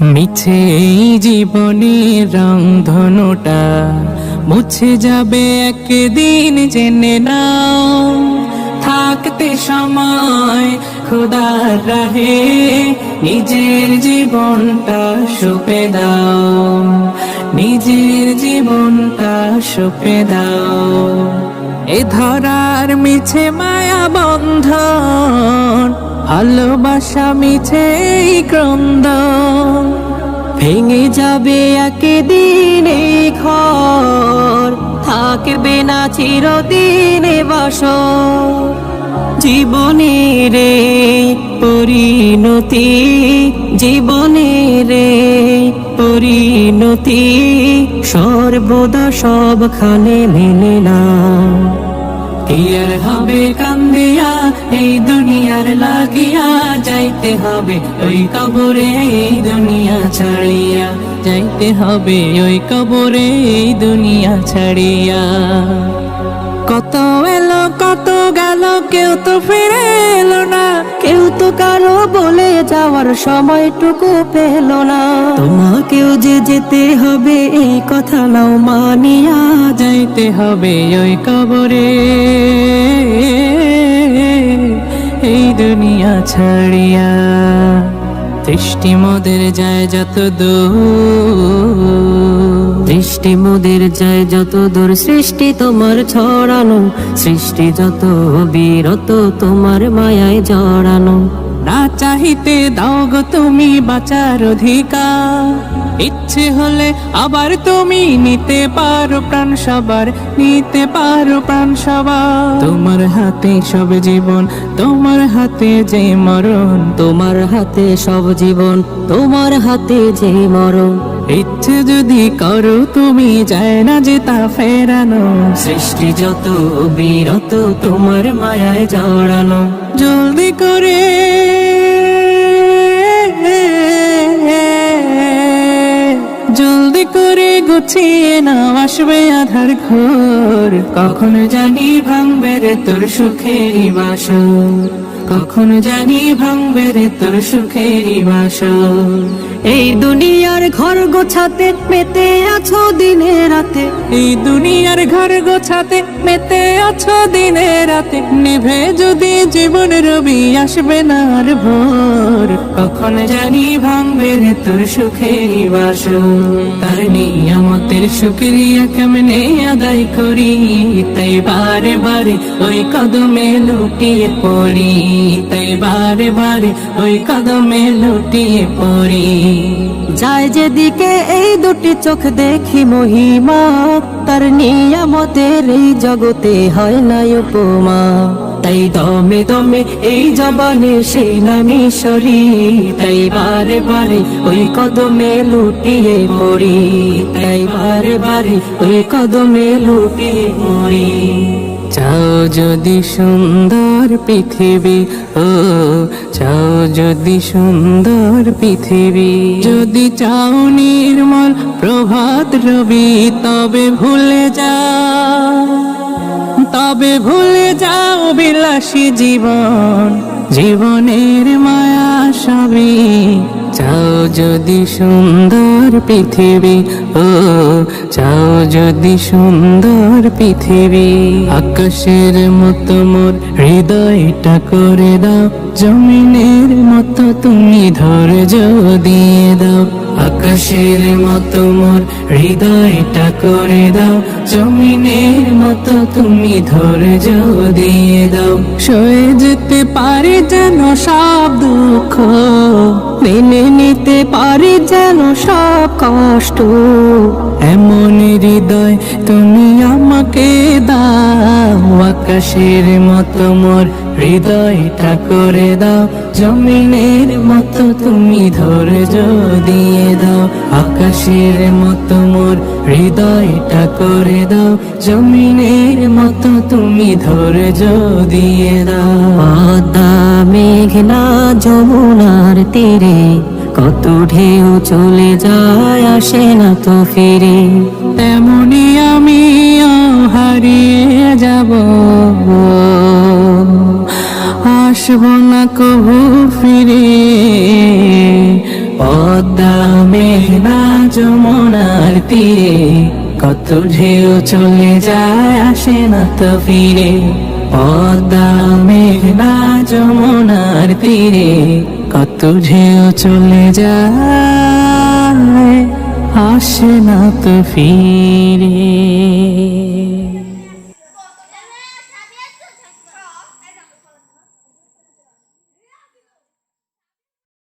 মিছে এই জীবনের রংধনুটা মুছে যাবে একদিন, জেনে নাও। থাকতে সময় খোদার রাহে, নিজের জীবনটা সুপে দাও। নিজের জীবনটা সুপে দাও। এ ধরার মিছে মায়া বন্ধন, ভালোবাসা মিছে ক্রন্দন। ভেঙে যাবে একদিন এই ঘর। থাকবে না চিরদিনে বাস জীবনের পরিণতি জীবনের পরিণতি সর্বদা সবখানে মেনে না আর হবে কান্দিয়া, এই দুনিয়ার লাগিয়া, যাইতে হবে ওই কবরে, এই দুনিয়া ছাড়িয়া। যাইতে হবে ওই কবরে, এই দুনিয়া ছাড়িয়া। কত এলো, কত গেল, কেউ তো ফিরে এলো না, কেউ তো কারও যাওয়ার সময়টুকু পেল না। তোমাকেও যে যেতে হবে, এই কথা নাও মানিয়া যাইতে হবে ওই কবরে। এই দুনিয়া ছাড়িয়া দৃষ্টি মোদের যায় যত দূর। দৃষ্টি মোদের যায় যত দূর, সৃষ্টি তোমার ছড়ানো। সৃষ্টি যত বিরত, তোমার মায়ায় জড়ানো। চাহিতে দাও গো তুমি বাঁচার অধিকার। ইচ্ছে হলে আবার তুমি নিতে পারো প্রাণ সবার নিতে পারো প্রাণ সবার। তোমার হাতে সব জীবন তোমার হাতে যে মরণ। তোমার হাতে সব জীবন তোমার হাতে যে মরণ। ইচ্ছে যদি করো তুমি যায় না যে তা ফেরানো। সৃষ্টি যত বিরত তোমার মায়ায় জড়ানো। জলদি করে করে না আসবে আধার ঘর। কখন জানি ভাঙবে রে তোর সুখের বাসর। কখন জানি ভাঙবে রে তোর সুখের বাসর। এই দুনিয়ার ঘর গোছাতে মেতে আছো দিনে রাতে। এই দুনিয়ার ঘর গোছাতে মেতে আছো দিনে রাতে। নেভে যদি জীবন রবি, আসবে না আর ভোর। কখন জানি ভাঙবে রে তোর সুখের বাস তার নিয়ামতের শুক্রিয়া কেমনে আদায় করি? তাই বারে বারে ওই কদমে লুটিয়ে পড়ি। তাই বারে বারে ওই কদমে লুটিয়ে পড়ি। যায় যেদিকে এই দুটি চোখ দেখি মহিমা, তার নিয়ামতের এই জগতে হয় না উপমা। তাই দমে দমে এই জবানে সেই নামি সরি তাই বারে বারে ওই কদমে লুটিয়ে পড়ি, তাই বারে বারে ওই কদমে লুটিয়ে পড়ি। চাও যদি সুন্দর পৃথিবী, ও চাও যদি সুন্দর পৃথিবী। যদি চাও নির্মল প্রভাত রবি, তবে ভুলে যাও, তবে ভুলে যাও বিলাসী জীবন। জীবনের মায়া সবই চাও যদি সুন্দর পৃথিবী, ও চাও যদি সুন্দর পৃথিবী। আকাশের মতো মোর হৃদয়টা করে দাও, জমিনের মতো তুমি ধৈর্য দিয়ে দাও। আকাশের মতো মোর হৃদয়টা করে দাও, জমিনের মতো তুমি ধৈর্য দিয়ে দাও। সয়ে যেতে পারে যেন সব দুঃখ, মেনে নিতে পারে যেন সব কষ্ট। এমন হৃদয় তুমি আমাকে দাও, আকাশের মতো মোর হৃদয়টা করে দাও। জমিনের মতো তুমি ধৈর্য দিয়ে দাও, আকাশের মতো মোর হৃদয়টা করে দাও। জমিনের মতো তুমি ধৈর্য দিয়ে দাও। পদ্মা মেঘনা যমুনার তীরে, কত ঢেউ চলে যায় আসে না তো ফিরে। তেমনি আমি হারিয়ে যাব। আসব না কবু ফিরে। পদ্মা তীরে কত ঢেউ চলে যায়, আসে না তো ফিরে। পদ্মা মেঘনা যমুনার তীরে, কত ঢেউ চলে যায়, আসে না তো ফিরে।